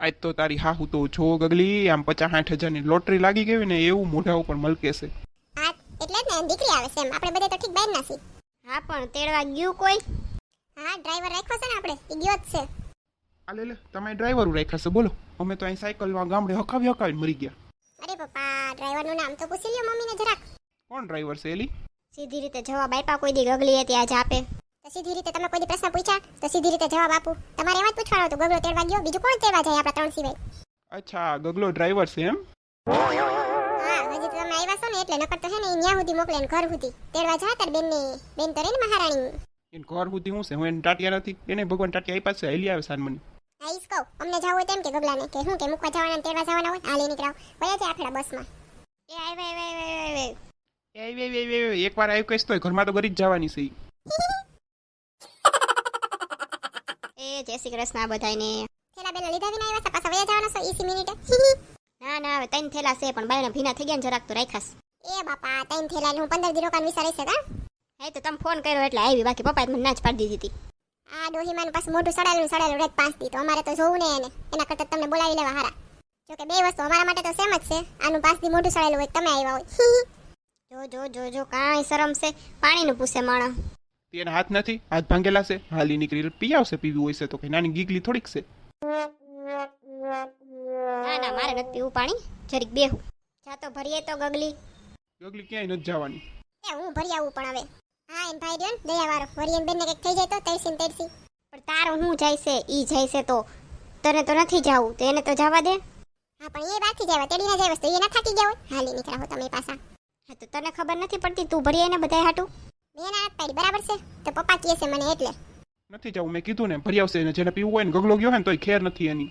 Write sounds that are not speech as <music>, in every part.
આજ તો તારી હાહુ તો જો ગગલી આમ પચાસ સાઠ હજારની લોટરી લાગી ગઈ ને એવું મોઢા ઉપર મલકે છે. હા એટલે જ ને દીકરી આવે છે એમ. આપણે બધે તો ઠીક બહાર નાસી હા પણ તેડવા ગયું કોઈ? હા ડ્રાઈવર રાખ્યો છે ને આપણે એ ગયો જ છે. આલે લે લે તમે ડ્રાઈવર રાખ્યા છે બોલો. અમે તો અહીં સાયકલમાં ગામડે હકાવી હકાવી મરી ગયા. અરે પપ્પા ડ્રાઈવરનું નામ તો પૂછી લ્યો મમ્મીને જરાક. કોણ ડ્રાઈવર છે એલી? સીધી રીતે જવાબ આપ્યા કોઈ દી ગગલી હતી આજે આપે. તો સીધી રીતે તમે કોઈ પ્રશ્ન પૂછ્યા તો સીધી રીતે જવાબ આપું. તમારે એમ જ પૂછવાનો હતો ગગલો તેડવા ગયો? બીજું કોણ તેડવા જાય આપણા ત્રણ સિવાય? અચ્છા ગગલો ડ્રાઈવર છે એમ? હા હજી તો તમે આવ્યા છો ને એટલે નકર તો હે ને ન્યા સુધી મોકલે ને ઘર સુધી. તેડવા જા તાર બેન બેન તો રે ને મહારાણી એન ઘર સુધી હું છે? હું એને ટાટિયા નથી એને ભગવાન ટાટિયા આપ્યા છે હેલી આવે સાનમની હા ઈસ કહું. અમને જાવ હોય તેમ કે ગગલાને કે હું કે મૂકવા જવાના ને તેડવા જવાના હોય? હાલી નીકળાવ વયા છે આખડા બસમાં. એ વે વે વે વાર એકવાર આવ્યું કહીશ તોય ઘરમાં તો ગરી જ જવાની છે ઈ. એ જય શ્રી કૃષ્ણ આ બધાયને. થેલા બેલા લીધા વિના આવ્યા પાછા વયા જવાના છો ઈસી મિનિટે? <laughs> ના ના હવે ત્રણ થેલા છે પણ બાયણા ભીના થઈ ગયા ને જરાક તો રાખાસ એ બાપા તૈન થેલા હું પંદર દી રોકાણ વિચારે છે કા? હે તો તમે ફોન કર્યો એટલે આવી બાકી પપ્પાએ મને ના જ પાડી દીધી હતી. આ ડોહીમાનું પાછું મોઢું સડાયેલું સડાયેલું રહે પાંચ દી તો અમારે તો જોવું ને એને. એના કરતાં તમને બોલાવી લેવા હારા. જોકે બે વસ્તુ અમારા માટે તો સેમ જ છે આનું દી મોઢું સડાયેલું હોય તમે આવ્યા હોય. જો જો જો જો કાંઈ શરમ છે પાણીનું પૂછે માણસ. તેના હાથ નથી હાથ ભાંગેલા છે હાલી નીકળી પી આવશે પીવી હોય છે તો કઈ. નાની ગીગલી થોડીક છે. ના ના મારે નથી પીવું પાણી. જરીક બેહું. જાતો ભરીએ તો ગગલી. ગગલી ક્યાંય નથી જવાની. એ હું ભરી આવું પણ હવે. હા એમ ભાઈ રહ્યો ને ભરીએ વરિયન બેનને કંઈક થઈ જાય તો તરસી ને તરસી. પણ તારું હું જાય છે ઈ જાય છે તો તને તો નથી જાવું તો એને તો જવા દે. હા પણ એ બાકી જાય તેડી ના જાય વસ્તુ. એ ના થાકી ગયા હોય. હાલી નીકળ્યા હો તમે પાછા હા તો તને ખબર નથી પડતી તું ભરીએ ને બધાય હાટું. બેન ના પાડી બરાબર છે? તો પપ્પા કહે છે મને એટલે. નથી જવું મેં કીધું ને ભરી આવશે ને જેને પીવું હોય ને ગગલો ગયો હોય ને તોય ખેર નથી એની.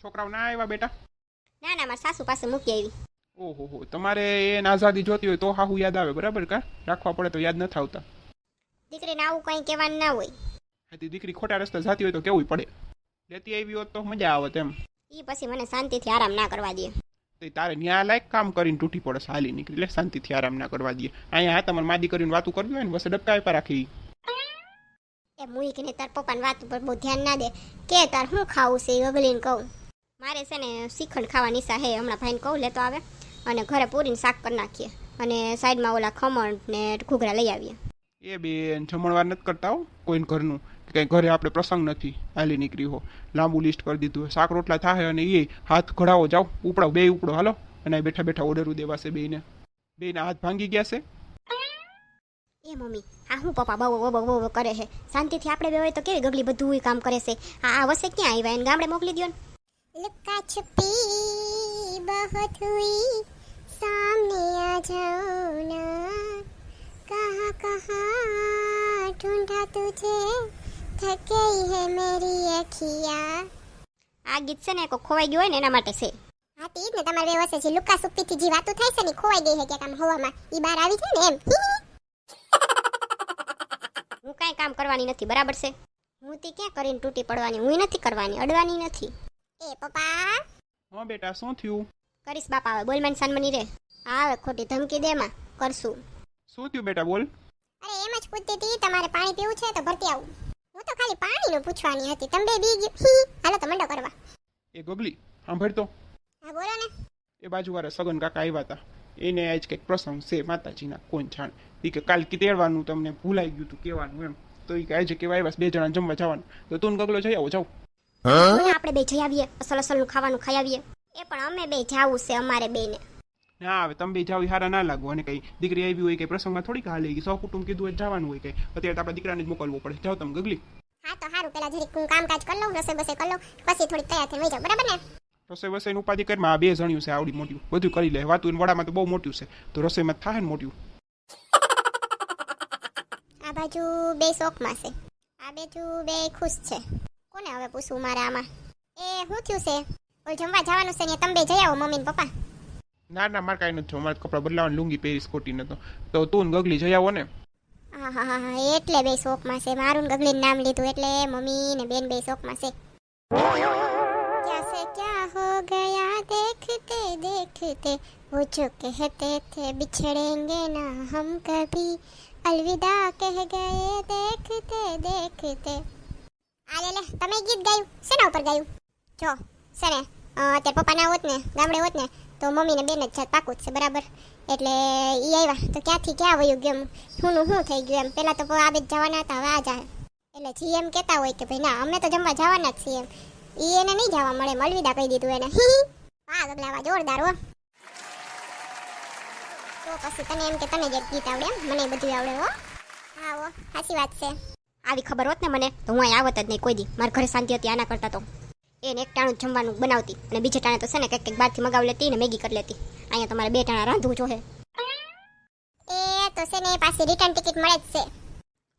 છોકરાઓ ના આવ્યા બેટા? ના ના મારા સાસુ પાસે મૂકી આવી. ઓહો હો તમારે એને આઝાદી જોતી હોય તો હાહુ યાદ આવે બરાબર કા? રાખવા પડે તો યાદ નથી આવતા દીકરીને આવું કંઈ કહેવાનું ના હોય. હાથી દીકરી ખોટા રસ્તા જાતી હોય તો કેવું પડે? લેતી આવી હોત તો મજા આવત એમ. ઈ પછી મને શાંતિથી આરામ ના કરવા દે. તો તારે ન્યા લાયક કામ કરીને તૂટી પડે સાલી નીકળી. લે શાંતિથી આરામ ના કરવા દઈએ. અહીંયા હા તમારે માદી કરીને વાતું કરવી હોય ને બસ ડબકાવી પર રાખી એ મૂકીને તાર પપ્પાની વાત ઉપર બહુ ધ્યાન ના દે. કે તાર શું ખાવું છે એ અગલીને કહું. મારે છે ને શ્રીખંડ ખાવાની સાહે હે હમણાં ભાઈને કહું લેતો આવે. અને ઘરે પૂરીને શાક કરી નાખીએ. અને સાઈડમાં ઓલા ખમણ ને ઘૂઘરા લઈ આવીએ. એ બેન જમણવાર નથી કરતા હો કોઈને ઘરનું. કે કંઈ ઘરે આપણે પ્રસંગ નથી હાલી નીકળી હો લાંબુ લિસ્ટ કરી દીધું હોય શાક રોટલા થાય અને એ હાથ ઘડાવો જાઓ ઉપડાવ બે ઉપડો હાલો અને બેઠા બેઠા ઓર્ડર દેવાશે બેને બેના હાથ ભાંગી ગયા છે એ મમ્મી આ હું પપ્પા બહુ બહુ બહુ કરે છે શાંતિથી આપણે બે હોય તો કેવી ગગલી બધું કામ કરે છે આ વસે ક્યાં આવ્યા એને ગામડે મોકલી દો ને લુકા છુપી બહુત હુઈ સામને આ જાઓ ના કહા કહા ઢૂંઢા તુજે थक गई है मेरी अखियाँ આ ગીત છે ને કોઈ ખોવાઈ ગયું હોય ને એના માટે છે હા તે જ ને તમારે વ્યવસ્થે છે લુકા સુપ્પીથી જે વાતો થાય છે ને ઈ ખોવાઈ ગઈ છે ક્યાંક આમ હવામાં ઈ બહાર આવી જાય ને એમ <laughs> હું કાંઈ કામ કરવાની નથી બરાબર છે હું તી ક્યાં કરીને તૂટી પડવાની હું નથી કરવાની અડવાની નથી એ પપ્પા હા બેટા શું થયું કરીશ બાપા હવે બોલ મને સાનમની રે આવે ખોટી ધમકી દે માં કરશું શું થયું બેટા બોલ અરે એમ જ પૂછતી હતી તમારે પાણી પીવું છે તો ભરતી આવું હું તો ખાલી પાણીનું પૂછવાની હતી. તમે બે બી ગયું હાલો તો મંડો કરવા. એ ગોગલી સાંભળ તો. હા બોલો ને. એ બાજુવાળા સગન કાકા આવ્યા હતા એને આજ કંઈક પ્રસંગ છે માતાજીના કોણ જાણ. એ કે કાલ કીતેડવાનું તમને ભૂલાઈ ગયું હતું કહેવાનું એમ. તો એ કે આજે કેવા આવ્યા બે જણા જમવા જવાનું. તો તું ગગલો જઈ આવો જાવ આપણે બે જઈ આવીએ અસલ અસલનું ખાવાનું ખાઈ આવીએ. એ પણ અમે બે જાવું છે અમારે બેને. ના આવે તમે બે જાવ હારા ના લાગો. અને કઈ દીકરી આવી હોય કે પ્રસંગમાં થોડીક હાલે સૌ કુટુંબ કીધું હોય જવાનું હોય કે અત્યારે તો આપણા દીકરાને જ મોકલવો પડે. જાઓ તમે ગગલી. હા તો સારું પેલા જરીક હું કામકાજ કરી લઉં રસોઈ બસે કરી લઉં પછી થોડીક તૈયાર થઈને વહી જાઉં. બરાબર ને? રસોઈ વસોઈની ઉપાધિ કરીમાં આ બે જણ્યું છે આવડી મોટી બધું કરી લે વાતું વડામાં તો બહુ મોટ્યું છે. તો રસોઈમાં થાય ને મોટ્યું <laughs> આ બાજુ બે શોખમાં છે. આ બાજુ બે ખુશ છે. કોને હવે પૂછવું મારે આમાં? એ શું થયું છે? ઓલ જમવા જવાનું છે ને તમે બે જઈ આવો મમ્મી ને પપ્પા? ના ના મારે કાંઈ નથી મારે કપડાં બદલાવાની લુંગી પહેરીશ ખોટી નતો તો. તું ગગલી જઈ આવો ને. હા હા હા હા એટલે બે શોખમાં છે મારું ને ગગલીનું નામ લીધું એટલે મમ્મી ને બેન બે શોખમાં છે क्या से क्या हो गया देखते देखते वो जो कहते थे बिछड़ेंगे ना हम कभी अलविदा कह ગયે દેખતે દેખતે આ લે લે તમે ગીત ગાયું શેના ઉપર ગાયું જો છે ને અ, અત્યારે પપ્પા ના હોત ને ગામડે હોત ને તો મમ્મીને બેન જ જાત પાકું જ છે બરાબર એટલે એ આવ્યા. તો ક્યાંથી, ક્યાં વયું ગયું હુંનું શું થઈ ગયું એમ? પેલા તો આ બે જવાના હતા, હવે આ જાય એટલે જી એમ કહેતા હોય કે ભાઈ, ના, અમે તો જમવા જવાના જ છીએ એમ. એ એને નહીં જવા મળે, એમ અલવિદા કહી દીધું એને. હા ગગલાવા જોરદાર હો. તો પછી તને એમ કે તને જ ગીત આવડે મને બધું આવડે હો. હા, હો. સાચી વાત છે. આવી ખબર હોત ને મને, તો હું અહીં આવત જ નહીં કોઈ દી. મારા ઘરે શાંતિ હતી, આના કરતા તો. એને એક ટાણું જમવાનું બનાવતી. અને બીજે ટાણે તો છે ને કંઈક કંઈક બહારથી મગાવી લેતી ને મેગી કરી લેતી. અહીંયા તમારે બે ટાણા રાંધવું જોઈએ એ તો છે ને પાછી રિટર્ન ટિકિટ મળે જ છે.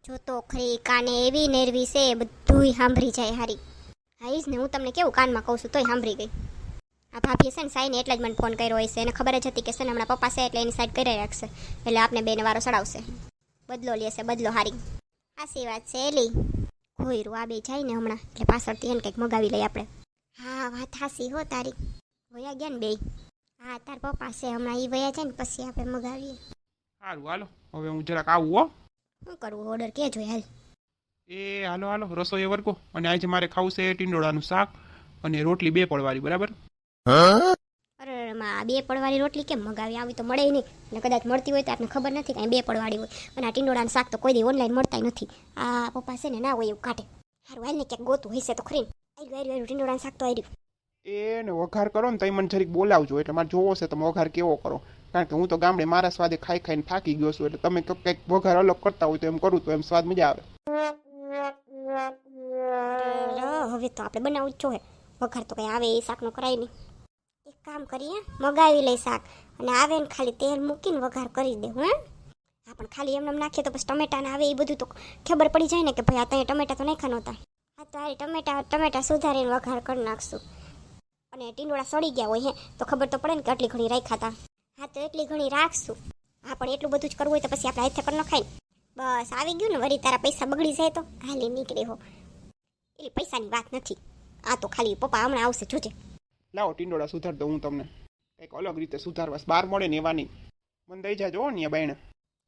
જો તો ખરી કાને એવી નેરવી છે બધુંય સાંભળી જાય હારી. હાઈ જ ને હું તમને કેવું કાનમાં કહું છું તોય સાંભળી ગઈ. આ ભાભીએ છે ને સાઈને એટલે જ મને ફોન કર્યો હોય છે. એને ખબર જ હતી કે છે ને હમણાં પપ્પા છે એટલે એની સાઈડ કરી રાખશે એટલે આપને બેને વારો ચડાવશે. બદલો લેશે બદલો હારી. સાચી વાત છે એલી? ખોયરું આ બે જાય ને હમણાં. એટલે પાછળથી એને કંઈક મગાવી લઈએ આપણે. હા વાત હાસી હો તારી. વયા ગયા ને બે હા તાર પપ્પા છે. હમણાં એ વયા છે ને પછી આપણે મગાવીએ. સારું હાલો. હવે હું જરાક આવું હો. શું કરવું? ઓર્ડર કે જોઈએ હાલ. એ હાલો હાલો. રસોઈ વર્કો અને આજે મારે ખાવું છે ટીંડોળાનું શાક અને રોટલી બે પડવાળી બરાબર? અરે, આ બે પડવાળી રોટલી કેમ મગાવી? આવી તો મળે નહીં. અને કદાચ મળતી હોય તો આપણને ખબર નથી કાંઈ બે પડવાળી હોય. અને આ ટીંડોળાનું શાક તો કોઈ દી ઓનલાઈન મળતા નથી. આ પપ્પા છે ને ના હોય એવું કાઢે. સારું હાલ ને ક્યાંક ગોતું હશે તો ખરી આવ્યું આવ્યું ટીંડોળાનું શાક તો આવ્યું એને વઘાર કરો ને તો મને જરીક બોલાવજો એટલે મારે જોવો છે તમે વઘાર કેવો કરો. કારણ કે હું તો ગામડે મારા સ્વાદે ખાઈ ખાઈને થાકી ગયો છું એટલે તમે કંઈક વઘાર અલગ કરતા હોય તો એમ કરું તો એમ સ્વાદ મજા આવે. હવે તો આપણે બનાવવું જ જોઈએ. વઘાર તો કંઈ આવે એ શાકનો કરાય નહીં. કામ કરીએ, મગાવી લઈ શાક. અને આવે ને ખાલી તેલ મૂકીને વઘાર કરી દે હે? હા, પણ ખાલી એમને એમ નાખીએ તો પછી ટમેટા ને આવે એ બધું તો ખબર પડી જાય ને કે ભાઈ આ ત્યાં ટમેટા તો નાખ્યા નહોતા. હા, તો આ ટમેટા ટમેટા સુધારીને વઘાર કરી નાખશું. અને ટીંડોળા સડી ગયા હોય, હે? તો ખબર તો પડે ને કે આટલી ઘણી રાખ્યા હતા હા, તો એટલી ઘણી રાખશું. હા, પણ એટલું બધું જ કરવું હોય તો પછી આપણે હાથે કરી નખાય બસ, આવી ગયું ને વળી તારા પૈસા બગડી જાય તો હાલી નીકળી હો. એટલે પૈસાની વાત નથી. આ તો ખાલી પપ્પા હમણાં આવશે જોજે. લાવો ટીંડોળા સુધાર દઉં હું તમને. કંઈક અલગ રીતે સુધારવા બહાર મળે ને એવાની મને દઈ જાજો ને બાયણે.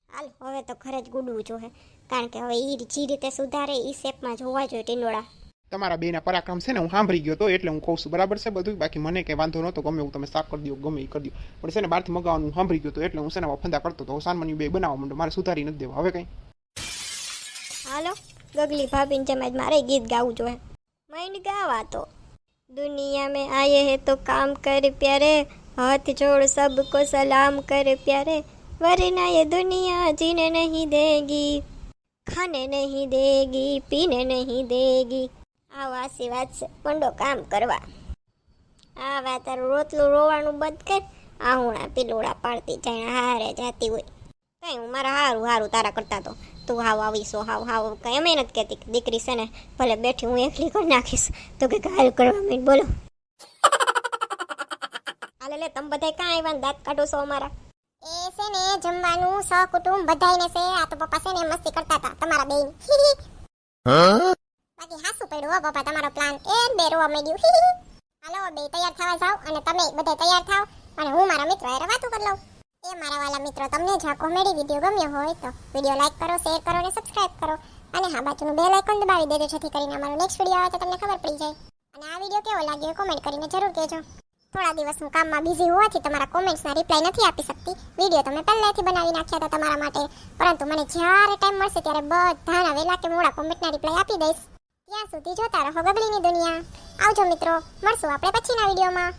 હાલ હવે તો ખરે જ ગુડવું જોહે કારણ કે હવે એ જે રીતે સુધારે એ શેપમાં જોવા જોઈએ ટીંડોળા. તમારા બેના પરાક્રમ છે ને હું સાંભળી ગયો તો એટલે હું કહું છું. બરાબર છે બધું? બાકી મને કંઈ વાંધો નહોતો ગમે હું તમે સાફ કરી દો ગમે એ કરી દો. પણ છે ને બહારથી મગાવવાનું હું સાંભળી ગયો તો એટલે હું છે ને ફંદા કરતો હતો. સાનમાની બે બનાવવા માંડો મારે સુધારી નથી દેવા. હવે કંઈ? હાલો ગગલી ભાભીને જેમ જ મારે ગીત ગાવું જોઈએ. માઇન્ડ ગાવા તો. दुनिया में आए हैं तो काम कर प्यारे हाथ जोड़ सबको सलाम कर प्यारे वरना ये दुनिया जीने नहीं देगी खाने नहीं देगी पीने नहीं देगी આ વાસી વાત છે મંડો કામ કરવા આ વાત તારું રોતલું રોવાનું બંધ કર આ હું પીલુડા પાડતી જાય હારે જાતી હોય કઈ હું મારા હારું હારું તારા કરતા તો તું હાવ આવીશો હાવ હાવ. કઈ એમ નથી દીકરી છે ને, ભલે બેઠી હું એકલી કરી નાખીશ. તો કે હાલ કરવા માંડ. બોલો. હાલે લે, તમે બધા કાં આવ્યા દાંત કાઢો છો અમારા? એ છે ને, જમવાનું, સહકુટુંબ બધાયને છે. આ તો પપ્પા છે ને, મસ્તી કરતા હતા, તમારા બેન બાકી હાસુ પડ્યું હો, પપ્પા, તમારો પ્લાન એ બે રોવા માંડ્યું હાલો બે તૈયાર થવા જાઓ અને તમે બધા તૈયાર થાવ અને હું મારા મિત્રો હારે વાતો કરી લઉં. એ મારા વાલા મિત્રો, તમને જો કોમેડી વીડિયો ગમ્યો હોય તો વીડિયો લાઈક કરો, શેર કરો અને સબસ્ક્રાઇબ કરો. અને હા, બાજુનું બેલ આઇકોન દબાવી દેજો, જેથી કરીને અમારો નેક્સ્ટ વીડિયો આવે તો તમને ખબર પડી જાય. અને આ વીડિયો કેવો લાગ્યો કોમેન્ટ કરીને જરૂર કહેજો. થોડા દિવસ હું કામમાં બિઝી હોવાથી તમારા કોમેન્ટ્સના રિપ્લાય નથી આપી શકતી. વીડિયો તમે પહેલાંથી બનાવી નાખ્યા હતા તમારા માટે. પરંતુ મને જ્યારે ટાઈમ મળશે ત્યારે બધાના વહેલા કે મોડા કોમેન્ટના રિપ્લાય આપી દઈશ. ત્યાં સુધી જોતા રહો ગગલીની દુનિયા. આવજો મિત્રો, મળશું આપણે પછીના વિડીયોમાં.